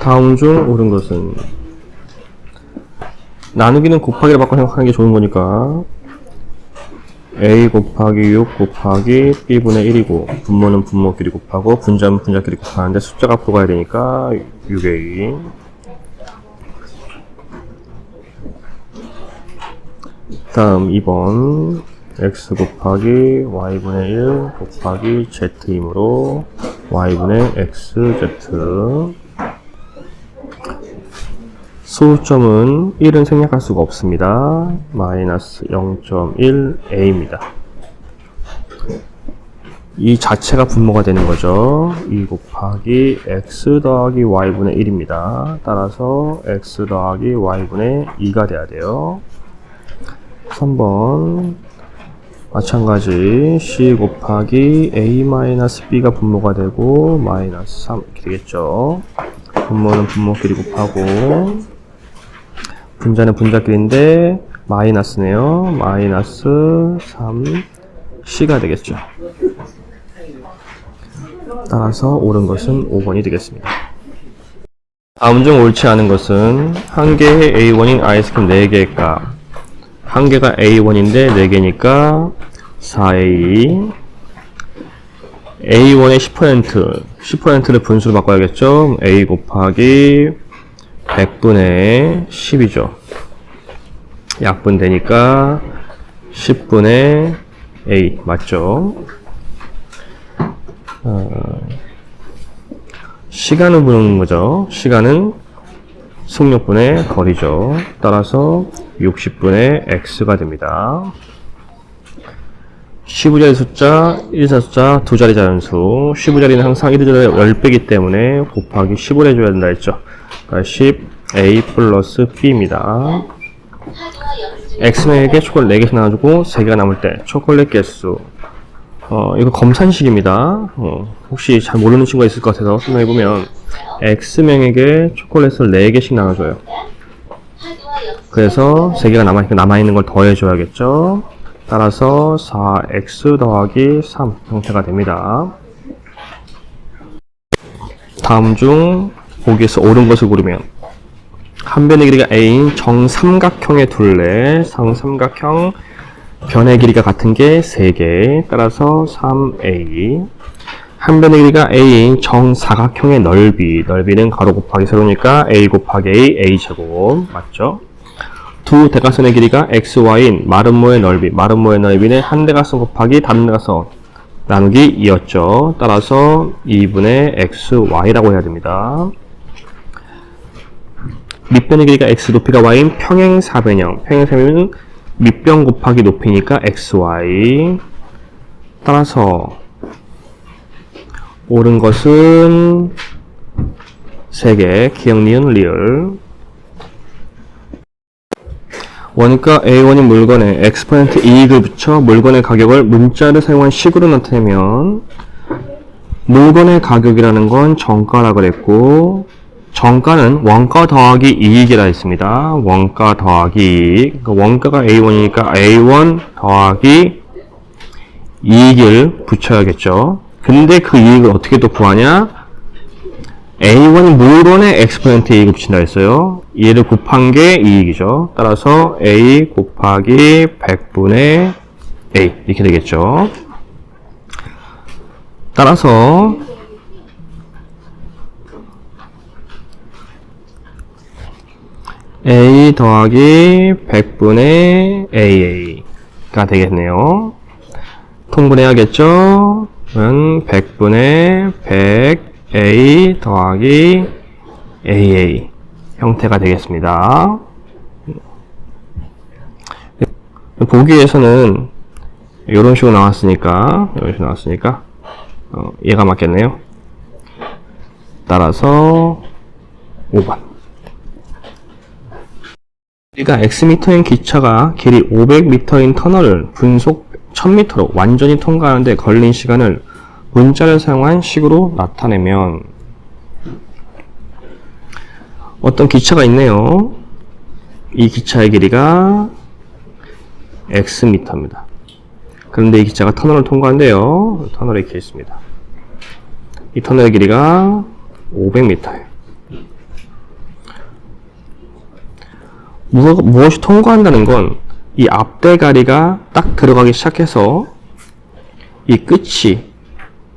다음 중 옳은 것은 나누기는 곱하기를 바꿔 생각하는 게 좋은 거니까. A 곱하기 6 곱하기 b분의 1이고 분모는 분모끼리 곱하고 분자는 분자끼리 곱하는데 숫자가 앞으로 가야 되니까 6a 다음 2번 x 곱하기 y분의 1 곱하기 z이므로 y분의 xz 소점은 1은 생략할 수가 없습니다. 마이너스 0.1a입니다. 이 자체가 분모가 되는 거죠. 2 곱하기 x 더하기 y분의 1입니다. 따라서 x 더하기 y분의 2가 돼야 돼요. 3번 마찬가지 c 곱하기 a 마이너스 b가 분모가 되고 마이너스 3 이렇게 되겠죠. 분모는 분모끼리 곱하고 분자는 분자끼리인데 마이너스네요. 마이너스 3c가 되겠죠. 따라서 옳은 것은 5번이 되겠습니다. 다음 중 옳지 않은 것은 한 개의 A1인 아이스크림 4개의 값. 한 개가 A1인데 4개니까 4A. A1의 10%, 10%를 분수로 바꿔야겠죠? A 곱하기 100분의 10이죠. 약분 되니까 10분의 A, 맞죠? 어, 시간을 부르는 거죠. 시간은 속력분의 거리죠. 따라서 60분의 x가 됩니다. 15자리 숫자, 1자 숫자, 두 자리 자연수. 15자리는 항상 1자리 10배기 때문에 곱하기 15를 해줘야 된다 했죠. 그러니까 10a 플러스 b입니다. x명에게 초콜릿 4개씩 나눠주고 3개가 남을 때 초콜릿 개수. 어, 이거 검산식입니다. 어, 혹시 잘 모르는 친구가 있을 것 같아서 설명해보면 x명에게 초콜릿을 4개씩 나눠줘요. 그래서 3개가 남아있, 남아있는 걸 더해줘야겠죠. 따라서 4x 더하기 3 형태가 됩니다. 다음 중 보기에서 옳은 것을 고르면 한 변의 길이가 a인 정삼각형의 둘레, 정삼각형 변의 길이가 같은 게 3개, 따라서 3a. 한 변의 길이가 a인 정사각형의 넓이, 넓이는 가로 곱하기 세로니까 a 곱하기 a, a 제곱, 맞죠? 두 대각선의 길이가 xy인 마름모의 넓이, 마름모의 넓이는 한 대각선 곱하기 다른 대각선 나누기 2였죠. 따라서 2분의 xy라고 해야 됩니다. 밑변의 길이가 x, 높이가 y인 평행사변형. 평행사변은 밑변 곱하기 높이니까 xy. 따라서 옳은 것은 3개, 기억, 니은, 리을. 원가 A1인 물건에 엑스포넨트 이익을 붙여 물건의 가격을 문자를 사용한 식으로 나타내면 물건의 가격이라는 건 정가라 그랬고 정가는 원가 더하기 이익이라 했습니다. 원가 더하기 이익. 그러니까 원가가 A1이니까 A1 더하기 이익을 붙여야겠죠. 근데 그 이익을 어떻게 또 구하냐? A1이 물건의 엑스포넨트 이익을 붙인다 했어요. 얘를 곱한 게 이익이죠. 따라서 A 곱하기 100분의 A 이렇게 되겠죠. 따라서 A 더하기 100분의 AA가 되겠네요. 통분해야겠죠? 그러면 100분의 100A 더하기 AA 형태가 되겠습니다. 보기에서는 이런 식으로 나왔으니까 이런 식으로 나왔으니까 어, 얘가 맞겠네요. 따라서 5번. 우리가 X미터인 기차가 길이 500m인 터널을 분속 1000m로 완전히 통과하는데 걸린 시간을 문자를 사용한 식으로 나타내면 어떤 기차가 있네요. 이 기차의 길이가 X미터입니다. 그런데 이 기차가 터널을 통과한대요. 터널이 이렇게 있습니다. 이 터널의 길이가 500m예요. 무, 무엇이 통과한다는 건 이 앞대가리가 딱 들어가기 시작해서 이 끝이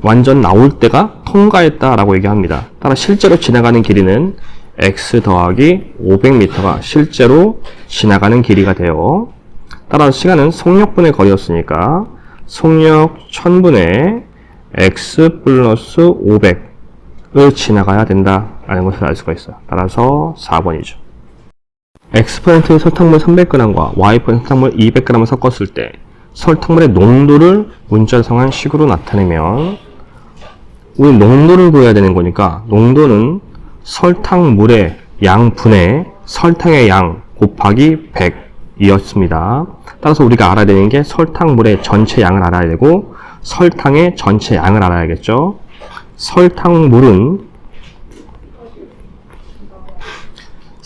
완전 나올 때가 통과했다라고 얘기합니다. 따라 실제로 지나가는 길이는 x 더하기 500m가 실제로 지나가는 길이가 돼요. 따라서 시간은 속력분의 거리였으니까 속력 1000분의 x 플러스 500을 지나가야 된다라는 것을 알 수가 있어요. 따라서 4번이죠. X퍼센트의 설탕물 300g과 Y퍼센트 설탕물 200g을 섞었을 때 설탕물의 농도를 문자를 사용한 식으로 나타내면 우리 농도를 구해야 되는 거니까 농도는 설탕물의 양분의 설탕의 양 곱하기 100이었습니다. 따라서 우리가 알아야 되는 게 설탕물의 전체 양을 알아야 되고 설탕의 전체 양을 알아야겠죠. 설탕물은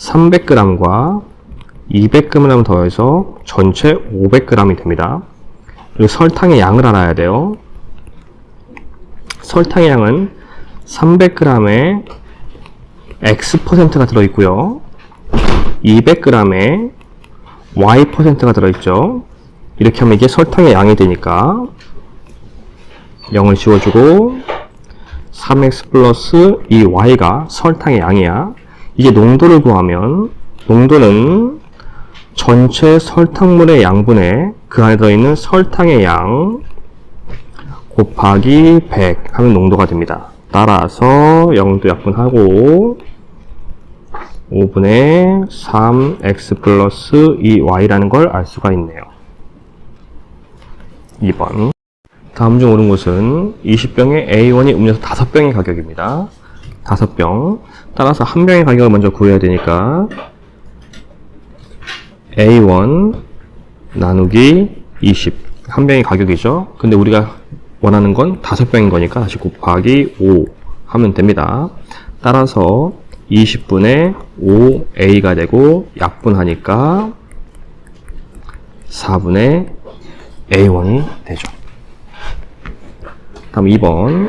300g과 200g 더해서 전체 500g이 됩니다. 그리고 설탕의 양을 알아야 돼요. 설탕의 양은 300g에 X%가 들어있고요. 200g에 Y%가 들어있죠. 이렇게 하면 이게 설탕의 양이 되니까 0을 지워주고 3x 플러스 이 y가 설탕의 양이야. 이게 농도를 구하면 농도는 전체 설탕물의 양분의 그 안에 들어있는 설탕의 양 곱하기 100 하면 농도가 됩니다. 따라서 0도 약분하고 5분의 3x 플러스 2y라는 걸 알 수가 있네요. 2번 다음 중 옳은 것은 20병에 A1이 음료수 5병의 가격입니다. 5병 따라서 한 병의 가격을 먼저 구해야 되니까 A1 나누기 20. 한 병의 가격이죠. 근데 우리가 원하는 건 다섯 병인 거니까 다시 곱하기 5 하면 됩니다. 따라서 20분의 5A가 되고 약분하니까 4분의 A1이 되죠. 다음 2번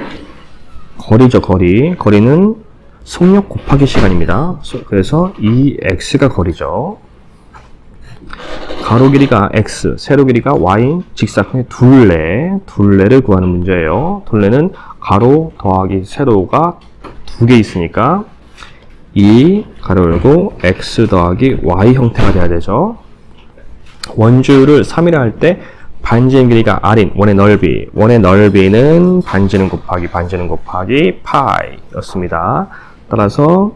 거리죠 거리 거리는 속력 곱하기 시간입니다. 소- 그래서 이 x가 거리죠. 가로 길이가 x, 세로 길이가 y, 직사각형의 둘레, 둘레를 구하는 문제예요. 둘레는 가로 더하기 세로가 두 개 있으니까 이 가로 열고 x 더하기 y 형태가 돼야 되죠. 원주율을 3이라 할 때 반지의 길이가 r인 원의 넓이, 원의 넓이는 반지는 곱하기 반지는 곱하기 파이였습니다. 따라서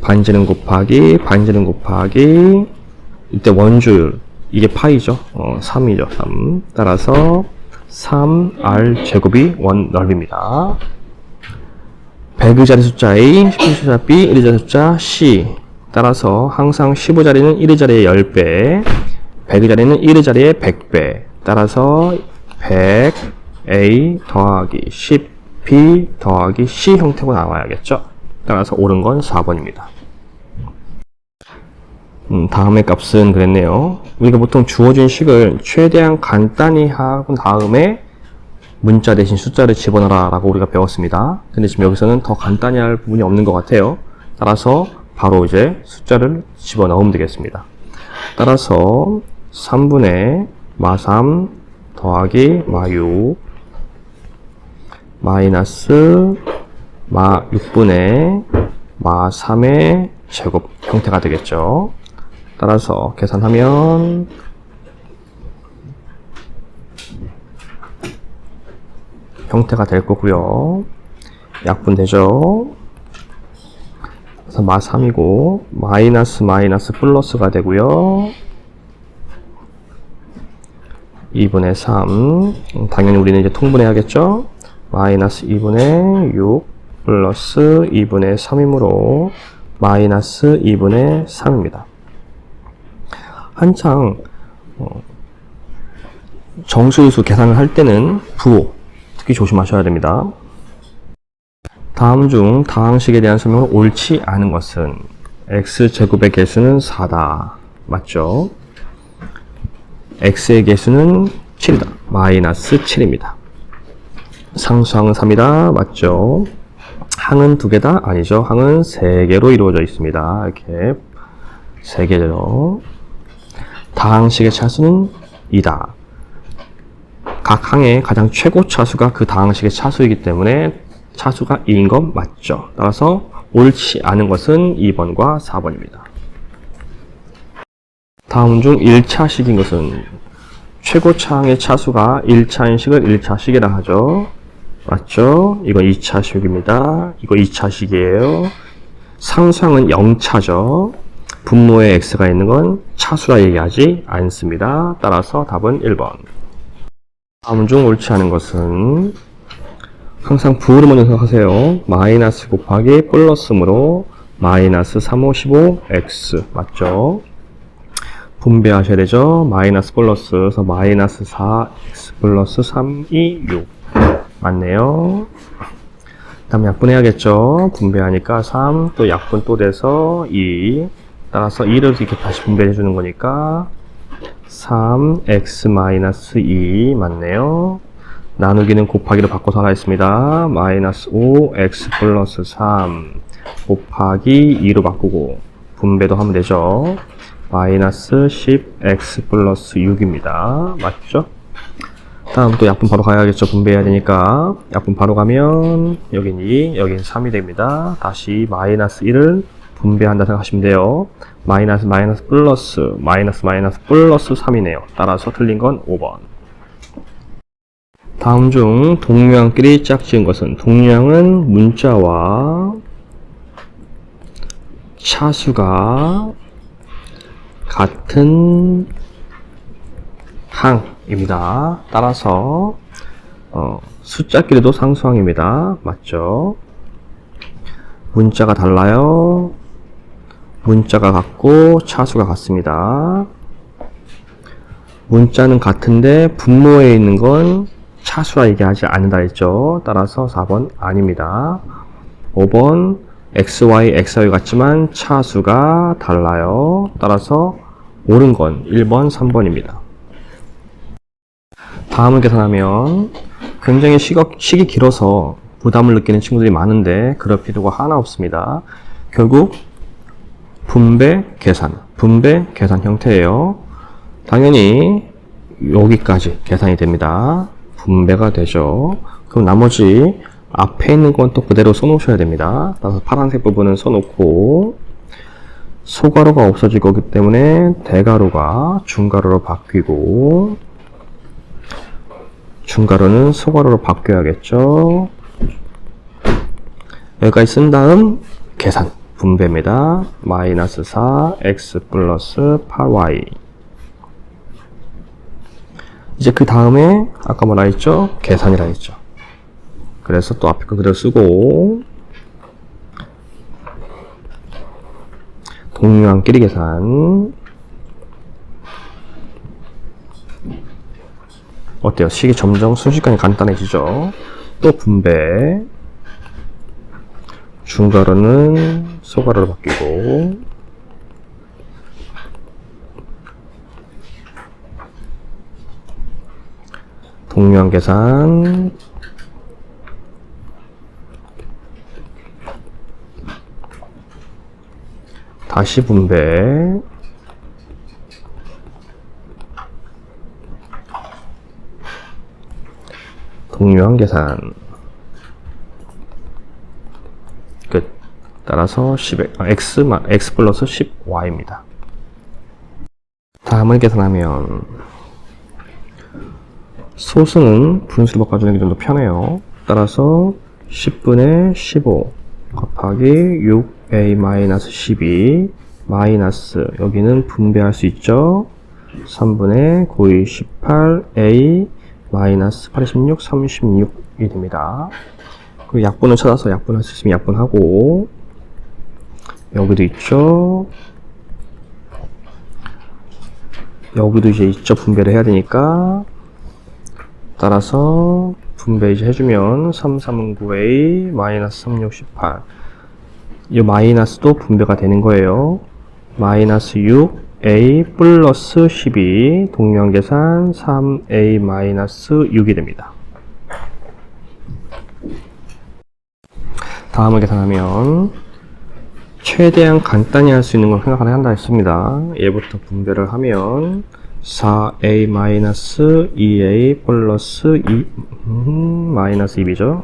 반지는 곱하기 반지는 곱하기 이때 원주율 이게 파이죠. 어, 3이죠. 3. 따라서 3r 제곱이 원 넓입니다. 100의자리 숫자 A, 10의 숫자 B, 1의자리 숫자 C. 따라서 항상 15자리는 1의자리의 10배, 100의자리는 1의자리의 100배. 따라서 100A 더하기 10B 더하기 C 형태로 나와야겠죠. 따라서 옳은 건 4번입니다. 음, 다음의 값은 그랬네요. 우리가 보통 주어진 식을 최대한 간단히 하고 다음에 문자 대신 숫자를 집어넣어라 라고 우리가 배웠습니다. 근데 지금 여기서는 더 간단히 할 부분이 없는 것 같아요. 따라서 바로 이제 숫자를 집어넣으면 되겠습니다. 따라서 3분의 마3 더하기 마6 마이너스 마 6분의 마 3의 제곱 형태가 되겠죠. 따라서 계산하면 형태가 될 거고요. 약분되죠. 그래서 마 3이고 마이너스 마이너스 플러스가 되고요. 2분의 3 음, 당연히 우리는 이제 통분해야겠죠. 마이너스 2분의 6 플러스 2분의 3이므로 마이너스 2분의 3입니다. 한창 어, 정수일수 계산을 할 때는 부호 특히 조심하셔야 됩니다. 다음 중 다항식에 대한 설명을 옳지 않은 것은 x제곱의 개수는 4다. 맞죠? x의 개수는 7이다. 마이너스 7입니다. 상수항은 3이다. 맞죠? 항은 두 개다? 아니죠. 항은 세 개로 이루어져 있습니다. 이렇게 3개죠. 다항식의 차수는 2다. 각 항의 가장 최고 차수가 그 다항식의 차수이기 때문에 차수가 2인 건 맞죠. 따라서 옳지 않은 것은 2번과 4번입니다. 다음 중 1차식인 것은 최고 차항의 차수가 1차인 식을 1차식이라 하죠. 맞죠? 이건 2차식입니다. 이거 2차식이에요. 상수항은 0차죠. 분모에 x가 있는 건 차수라 얘기하지 않습니다. 따라서 답은 1번. 다음 중 옳지 않은 것은 항상 부호를 먼저 생각하세요. 마이너스 곱하기 플러스므로 마이너스 3, 5, 15, x 맞죠? 분배하셔야 되죠. 마이너스 플러스 그래서 마이너스 4, x 플러스 3, 2, 6 맞네요. 다음 약분해야겠죠. 분배하니까 3, 또 약분 또 돼서 2 따라서 2를 이렇게 다시 분배해 주는 거니까 3x 마이너스 2 맞네요. 나누기는 곱하기로 바꿔서 하겠습니다. 마이너스 5x 플러스 3 곱하기 2로 바꾸고 분배도 하면 되죠. 마이너스 10x 플러스 6입니다. 맞죠? 다음 또 약분 바로 가야겠죠. 분배해야 되니까. 약분 바로 가면 여긴 2, 여긴 3이 됩니다. 다시 마이너스 1을 분배한다 생각하시면 돼요. 마이너스 마이너스 플러스 마이너스 마이너스 플러스 3이네요. 따라서 틀린 건 5번. 다음 중 동류항끼리 짝지은 것은 동류항은 문자와 차수가 같은 항입니다. 따라서 어, 숫자끼리도 상수항입니다. 맞죠? 문자가 달라요. 문자가 같고 차수가 같습니다. 문자는 같은데 분모에 있는 건 차수라 얘기하지 않는다 했죠. 따라서 4번 아닙니다. 5번 xy, xy 같지만 차수가 달라요. 따라서 옳은 건 1번, 3번입니다. 다음을 계산하면 굉장히 시각, 식이 길어서 부담을 느끼는 친구들이 많은데 그럴 필요가 하나 없습니다. 결국 분배 계산, 분배 계산 형태예요. 당연히 여기까지 계산이 됩니다. 분배가 되죠. 그럼 나머지 앞에 있는 건 또 그대로 써놓으셔야 됩니다. 따라서 파란색 부분은 써놓고 소가루가 없어질 거기 때문에 대가루가 중가루로 바뀌고 중가루는 소가루로 바뀌어야겠죠. 여기까지 쓴 다음 계산 분배입니다. 마이너스 4 x 플러스 8y 이제 그 다음에 아까 뭐라 했죠? 계산이라 했죠. 그래서 또 앞에 거 그대로 쓰고 동류항끼리 계산 어때요? 식이 점점 순식간에 간단해지죠? 또 분배 중가루는 소가루로 바뀌고 동류항 계산 다시 분배 동류항 계산 끝 따라서 10, 아, x 플러스 10y입니다 다음을 계산하면 소수는 분수로 바꿔주는 게 좀 더 편해요. 따라서 10분의 15 곱하기 6a-12 마이너스 여기는 분배할 수 있죠. 3분의 9의 18a 마이너스 86, 36이 됩니다. 그 약분을 찾아서 약분할 수 있으면 약분하고 여기도 있죠. 여기도 이제 있죠. 분배를 해야 되니까 따라서 분배 이제 해주면 3, 3, 9A 마이너스 3, 6, 18. 이 마이너스도 분배가 되는 거예요. 마이너스 6A 플러스 12 동량 계산 3A 마이너스 6이 됩니다. 다음을 계산하면 최대한 간단히 할 수 있는 걸 생각을 한다 했습니다. 얘부터 분배를 하면 4a-2a 플러스 2 음, 마이너스 2b죠.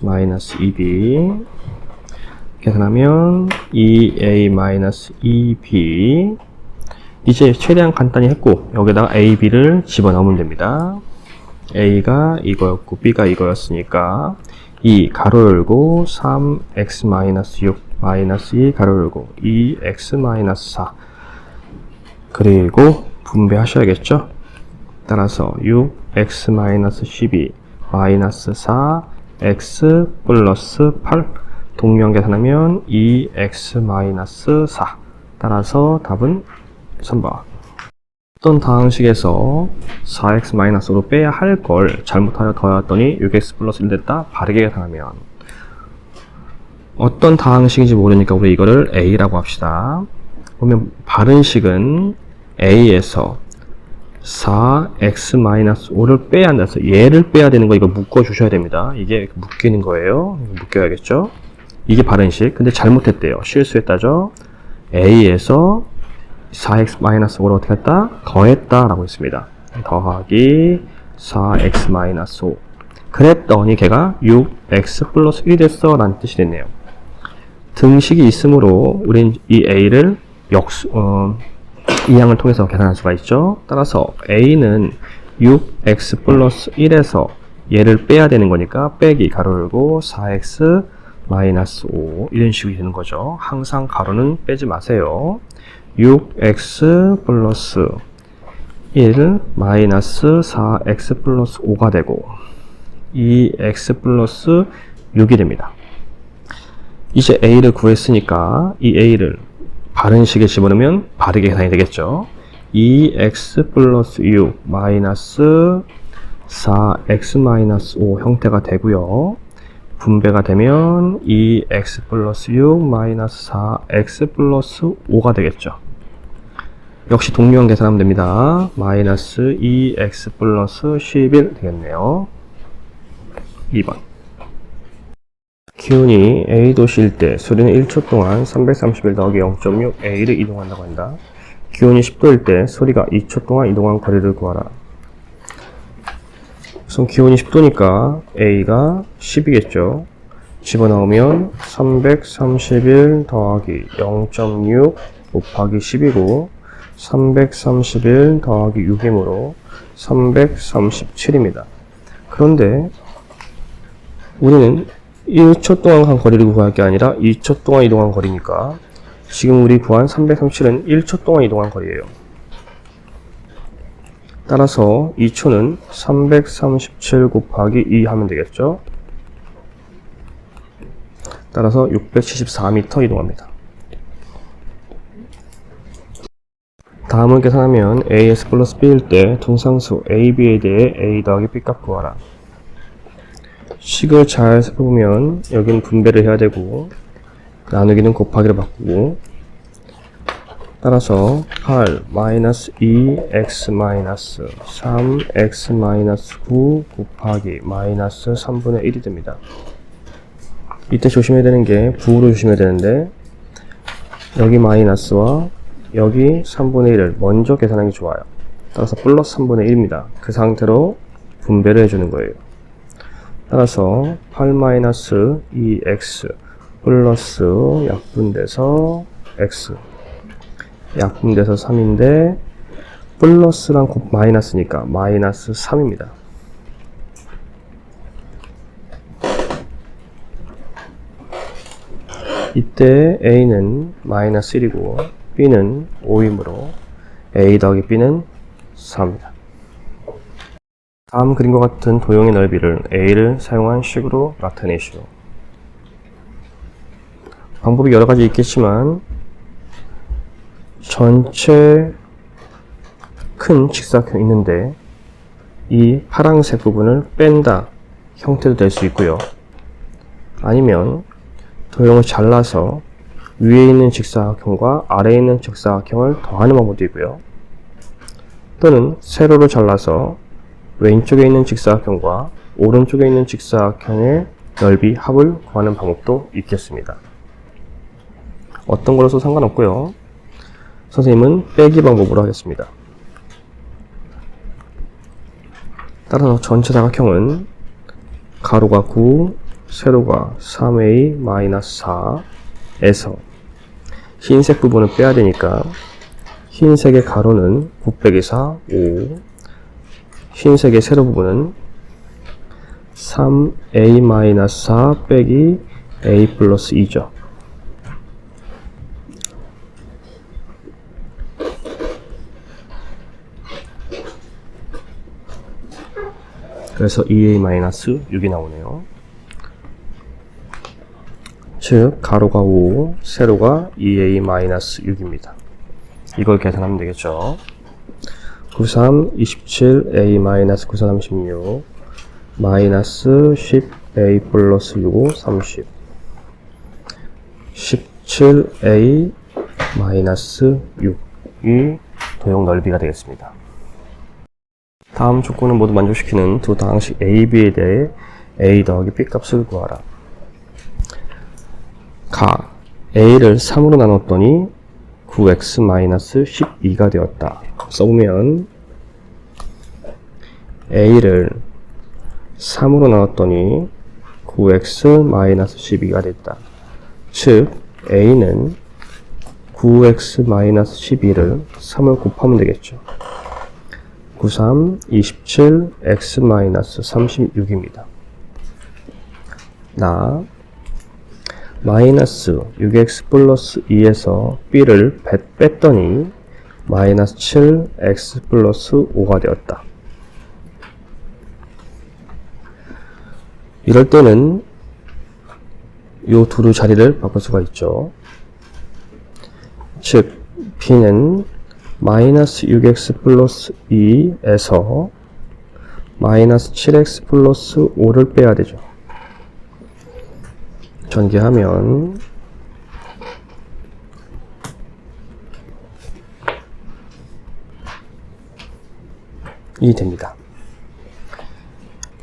마이너스 2b 계산하면 2a-2b 이 제 최대한 간단히 했고 여기다가 a, b를 집어넣으면 됩니다. a가 이거였고 b가 이거였으니까 2 가로 열고 3x 마이너스 6 마이너스 2 가로 열고 2x 마이너스 4 그리고 분배하셔야겠죠? 따라서 6x 마이너스 12 마이너스 4 x 플러스 8 동량 계산하면 2x 마이너스 4 따라서 답은 3번 어떤 다항식에서 4x 마이너스로 빼야 할 걸 잘못하여 더했더니 6x 플러스 1 됐다? 바르게 계산하면. 어떤 다항식인지 모르니까 우리 이거를 a라고 합시다. 보면 바른 식은 a에서 4x-5를 빼야 한다. 해서 얘를 빼야 되는 거 이거 묶어 주셔야 됩니다. 이게 묶이는 거예요. 묶여야겠죠? 이게 바른 식. 근데 잘못했대요. 실수했다죠? A에서 4x-5를 어떻게 했다? 더했다 라고 했습니다 더하기 4x-5 그랬더니 걔가 6x 플러스 1이 됐어 라는 뜻이 됐네요 등식이 있으므로 우린 이 a를 역수 어, 이 양을 통해서 계산할 수가 있죠. 따라서 a는 6x 플러스 1에서 얘를 빼야 되는 거니까 빼기 가로 열고 4x 마이너스 5 이런 식이 되는 거죠. 항상 가로는 빼지 마세요. 6x 플러스 1 마이너스 4x 플러스 5가 되고 2x 플러스 6이 됩니다. 이제 a를 구했으니까 이 a를 바른 식에 집어넣으면 바르게 계산이 되겠죠. 2x 플러스 6 마이너스 4x 마이너스 5 형태가 되고요. 분배가 되면 2x 플러스 6 마이너스 4x 플러스 5가 되겠죠. 역시 동류한 계산하면 됩니다. 마이너스 2x 플러스 11 되겠네요. 2번 기온이 A도시일 때 소리는 1초 동안 331 더하기 0.6 A를 이동한다고 한다. 기온이 10도일 때 소리가 2초 동안 이동한 거리를 구하라. 우선 기온이 10도니까 A가 10이겠죠. 집어넣으면 331 더하기 0.6 곱하기 10이고 331 더하기 6이므로 337입니다. 그런데 우리는 1초 동안 간 거리를 구할 게 아니라 2초 동안 이동한 거리니까 지금 우리 구한 337은 1초 동안 이동한 거리예요. 따라서 2초는 337 곱하기 2 하면 되겠죠. 따라서 674m 이동합니다. 다음을 계산하면 AS 플러스 B일 때 등상수 AB에 대해 A 더하기 B 값 구하라. 식을 잘 살펴보면 여기는 분배를 해야 되고 나누기는 곱하기를 바꾸고 따라서 8 마이너스 2x 마이너스 3x 마이너스 9 곱하기 마이너스 3분의 1이 됩니다. 이때 조심해야 되는 게 부호로 조심해야 되는데 여기 마이너스와 여기 3분의 1을 먼저 계산하는 게 좋아요. 따라서 플러스 3분의 1입니다. 그 상태로 분배를 해주는 거예요. 따라서 8-2x 플러스 약분돼서 x 약분돼서 3인데 플러스랑 곱 마이너스니까 마이너스 3입니다. 이때 a는 마이너스 1이고 b는 5이므로 a 더하기 b는 4입니다. 다음 그림과 같은 도형의 넓이를 a를 사용한 식으로 나타내시오. 방법이 여러 가지 있겠지만 전체 큰 직사각형이 있는데 이 파란색 부분을 뺀다 형태도 될 수 있고요. 아니면 도형을 잘라서 위에 있는 직사각형과 아래에 있는 직사각형을 더하는 방법도 있고요. 또는 세로로 잘라서 왼쪽에 있는 직사각형과 오른쪽에 있는 직사각형의 넓이 합을 구하는 방법도 있겠습니다. 어떤 걸로 써도 상관없고요. 선생님은 빼기 방법으로 하겠습니다. 따라서 전체 사각형은 가로가 9, 세로가 3a-4에서 흰색 부분을 빼야 되니까 흰색의 가로는 9 빼기 4, 5 흰색의 세로 부분은 3a-4 빼기 a 플러스 2죠. 그래서 2a-6이 나오네요. 즉 가로가 5, 세로가 2a-6입니다. 이걸 계산하면 되겠죠. 93, 27, a 마이너스 9, 36, 마이너스 10, a 플러스 6, 30, 17, a 마이너스 6이 도형 넓이가 되겠습니다. 다음 조건은 모두 만족시키는 두 다항식 a, b에 대해 a 더하기 b 값을 구하라. 가 a를 3으로 나눴더니 9x-12가 되었다. 써보면 a를 3으로 나눴더니 9x-12가 됐다. 즉 a는 9x-12를 3을 곱하면 되겠죠. 93, 27, x-36입니다. 나 마이너스 6x 플러스 2에서 b를 뺐더니 마이너스 7x 플러스 5가 되었다. 이럴 때는 요 두루 자리를 바꿀 수가 있죠. 즉 b는 마이너스 6x 플러스 2에서 마이너스 7x 플러스 5를 빼야 되죠. 전개하면 이 됩니다.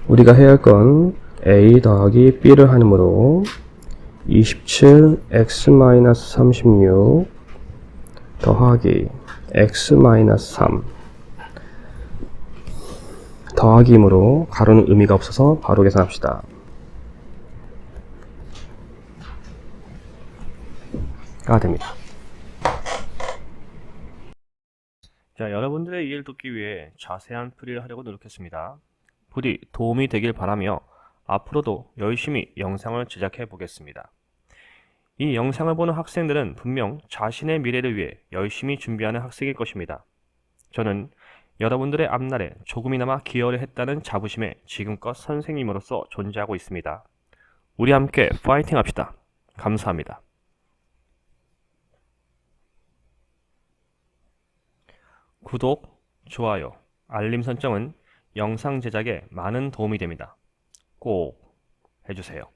우리가 해야 할 건 a 더하기 b를 하므로 27x-36 더하기 x-3 더하기이므로 가로는 의미가 없어서 바로 계산합시다. 가 됩니다. 자, 여러분들의 이해를 돕기 위해 자세한 풀이를 하려고 노력했습니다. 부디 도움이 되길 바라며 앞으로도 열심히 영상을 제작해 보겠습니다. 이 영상을 보는 학생들은 분명 자신의 미래를 위해 열심히 준비하는 학생일 것입니다. 저는 여러분들의 앞날에 조금이나마 기여를 했다는 자부심에 지금껏 선생님으로서 존재하고 있습니다. 우리 함께 파이팅 합시다. 감사합니다. 구독, 좋아요, 알림 설정은 영상 제작에 많은 도움이 됩니다. 꼭 해주세요.